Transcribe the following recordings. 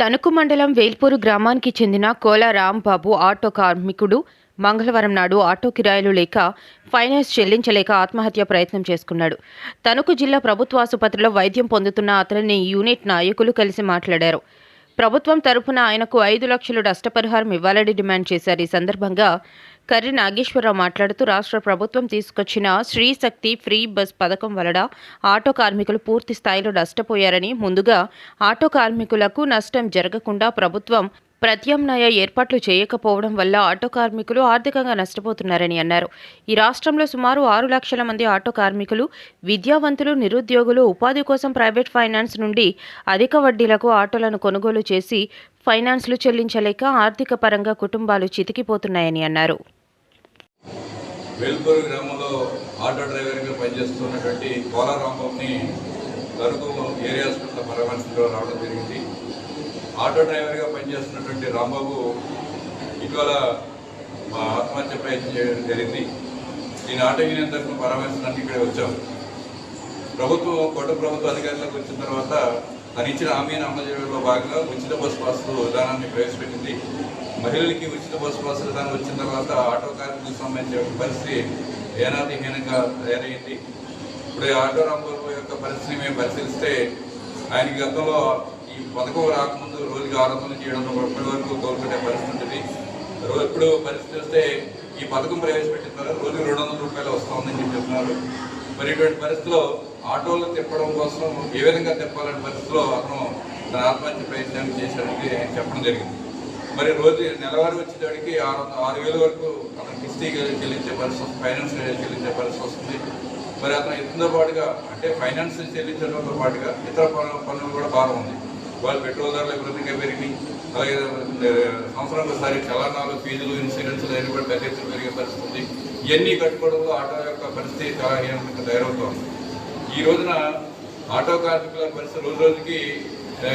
తణుకు మండలం వేల్పూరు గ్రామానికి చెందిన కోల రాంబాబు ఆటో కార్మికుడు మంగళవారం నాడు ఆటో కిరాయిలు లేక ఫైనాన్స్ చెల్లించలేక ఆత్మహత్య ప్రయత్నం చేసుకున్నాడు. తణుకు జిల్లా ప్రభుత్వ ఆసుపత్రిలో వైద్యం పొందుతున్న అతనిని యూనిట్ నాయకులు కలిసి మాట్లాడారు. ప్రభుత్వం తరపున ఆయనకు ఐదు లక్షలు నష్టపరిహారం ఇవ్వాలని డిమాండ్ చేశారు. ఈ సందర్భంగా కర్రి నాగేశ్వరరావు మాట్లాడుతూ రాష్ట్ర ప్రభుత్వం తీసుకొచ్చిన శ్రీశక్తి ఫ్రీ బస్ పథకం వలన ఆటో కార్మికులు పూర్తి స్థాయిలో నష్టపోయారని ముందుగా ఆటో కార్మికులకు నష్టం జరగకుండా ప్రభుత్వం ప్రత్యామ్నాయ ఏర్పాట్లు చేయకపోవడం వల్ల ఆటో కార్మికులు ఆర్థికంగా నష్టపోతున్నారని అన్నారు. ఈ రాష్ట్రంలో సుమారు ఆరు లక్షల మంది ఆటో కార్మికులు విద్యావంతులు నిరుద్యోగులు ఉపాధి కోసం ప్రైవేట్ ఫైనాన్స్ నుండి అధిక వడ్డీలకు ఆటోలను కొనుగోలు చేసి ఫైనాన్స్లు చెల్లించలేక ఆర్థిక పరంగా కుటుంబాలు చితికిపోతున్నాయని అన్నారు. వేల్పూరు గ్రామంలో ఆటో డ్రైవర్గా పనిచేస్తున్నటువంటి తణుకు ఏరియా హాస్పిటల్ రావడం జరిగింది. ఆటో డ్రైవర్గా పనిచేస్తున్నటువంటి రాంబాబు ఇటీవల ఆత్మహత్య ప్రయత్నం చేయడం జరిగింది. నేను ఆటో యూనియన్ తరఫున పరామర్శనానికి ఇక్కడే వచ్చాం ప్రభుత్వం కొత్త ప్రభుత్వ అధికారులకు వచ్చిన తర్వాత తను ఇచ్చిన హామీని అమలు చేయడంలో భాగంగా ఉచిత బస్సు పాసు విధానాన్ని ప్రవేశపెట్టింది. మహిళలకి ఉచిత బస్సు పాసు విధానం వచ్చిన తర్వాత ఆటో కార్మికులకు సంబంధించిన పరిస్థితి ఏనాదిహీనంగా తయారైంది. ఇప్పుడు ఆటో రాంబాబు యొక్క పరిస్థితిని మేము పరిశీలిస్తే ఆయనకి గతంలో పథకం రాకముందు రోజుకి ఆరు వందలు చేయడం ఇప్పటి వరకు కోలుకునే పరిస్థితి ఉంటుంది ఇప్పుడు పరిస్థితి వస్తే ఈ పథకం ప్రవేశపెట్టిన తర్వాత రోజుకి రెండు వందల రూపాయలు వస్తుందని చెప్పి చెప్తున్నారు. మరి ఇటువంటి పరిస్థితిలో ఆటోలు తిప్పడం కోసం ఏ విధంగా తిప్పాలనే పరిస్థితిలో అతను తన ఆత్మహత్య ప్రయత్నం చేశాడని చెప్పడం జరిగింది. మరి రోజు నెలవారీ వచ్చేటడికి ఆరు ఆరు వేల వరకు అతను కిస్తీ చెల్లించే పరిస్థితి వస్తుంది ఫైనాన్స్ చెల్లించే పరిస్థితి వస్తుంది. మరి అతను ఇతనితో పాటుగా అంటే ఫైనాన్స్ చెల్లించడంతో పాటుగా ఇతర పనులు పనులు కూడా భారం ఉంది. వాళ్ళు పెట్రోల్ ధరలు విపరీతంగా పెరిగినాయి. అలాగే ఆ, సంవత్సరానికి ఒకసారి చలనాలు ఫీజులు ఇన్సూరెన్స్లు అన్ని కూడా పెద్ద ఎత్తున పెరిగే పరిస్థితి. ఉంది ఇవన్నీ కట్టుకోవడంలో ఆటో యొక్క పరిస్థితి చాలా హీనంగా తయారవుతోంది ఈ రోజున ఆటో కార్మికుల పరిస్థితి రోజు రోజుకి ఆ,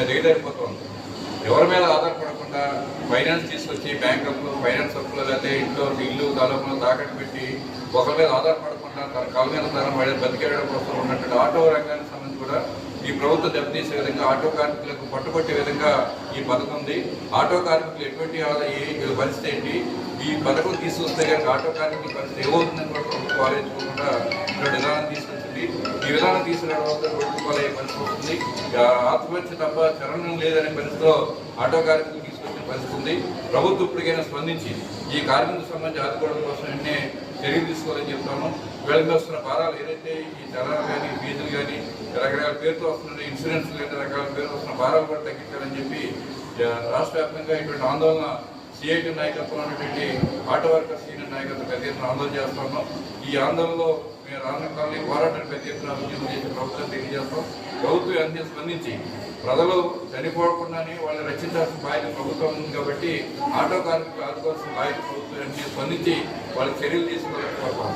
ఎవరి మీద ఆధారపడకుండా ఫైనాన్స్ తీసుకొచ్చి బ్యాంకులు ఫైనాన్స్ అప్పులు లేకపోతే ఇంట్లో ఇల్లు తాలూకులు తాకట్టు పెట్టి ఒకరి మీద ఆధారపడకుండా తన కాళ్ళ మీద తన బతికేయడం కోసం ఉన్నటువంటి ఆటో రంగానికి సంబంధించి కూడా ఈ ప్రభుత్వం దెబ్బతీసే విధంగా ఆటో కార్మికులకు పట్టుబట్టే విధంగా ఈ పథకం ఉంది. ఆటో కార్మికులు ఎటువంటి ఏ పరిస్థితి ఏంటి? ఈ పథకం తీసుకొస్తే కనుక ఆటో కార్మికుల పరిస్థితి ఏమవుతుందని కూడా ప్రభుత్వం ఆలోచించకుండా ఇటువంటి విధానం తీసుకొచ్చింది. ఈ విధానం తీసుకురావడం వల్ల రోడ్డుకోలే పరిస్థితి అవుతుంది ఆత్మహత్య తప్ప చరణం లేదనే పరిస్థితిలో ఆటో కార్మికులు తీసుకొచ్చిన పరిస్థితి ఉంది. ప్రభుత్వం ఇప్పటికైనా స్పందించి ఈ కార్మికులకు సంబంధించి ఆదుకోవడం కోసం వెంటనే చర్యలు తీసుకోవాలని చెప్తాము. వీళ్ళకి వస్తున్న భారాలు ఏదైతే ఈ చలాలు కానీ ఫీజులు కానీ రకరకాల పేరుతో వస్తున్న ఇన్సూరెన్స్ కానీ రకరకాల పేరుతో వస్తున్న భారం కూడా తగ్గించాలని చెప్పి రాష్ట్ర వ్యాప్తంగా ఇటువంటి ఆందోళన సిఐటి నాయకత్వం అనేటువంటి ఆటో వర్కర్స్ యూనియన్ నాయకత్వం పెద్ద ఎత్తున ఆందోళన చేస్తున్నాం ఈ ఆందోళనలో మేము రానున్న కాలనీ ఈ పోరాటాన్ని పెద్ద ఎత్తున ఉద్యమం చేసి ప్రభుత్వం తెలియజేస్తాం. ప్రభుత్వం అన్ని స్పందించి ప్రజలు చనిపోకుండానే వాళ్ళని రక్షించాల్సిన బాధ్యత ప్రభుత్వం ఉంది కాబట్టి ఆటో కార్మికులు ఆదుకోవాల్సిన బాధ్యత ప్రభుత్వం అన్ని స్పందించి వాళ్ళకి చర్యలు తీసుకోవాలని కోరుతాం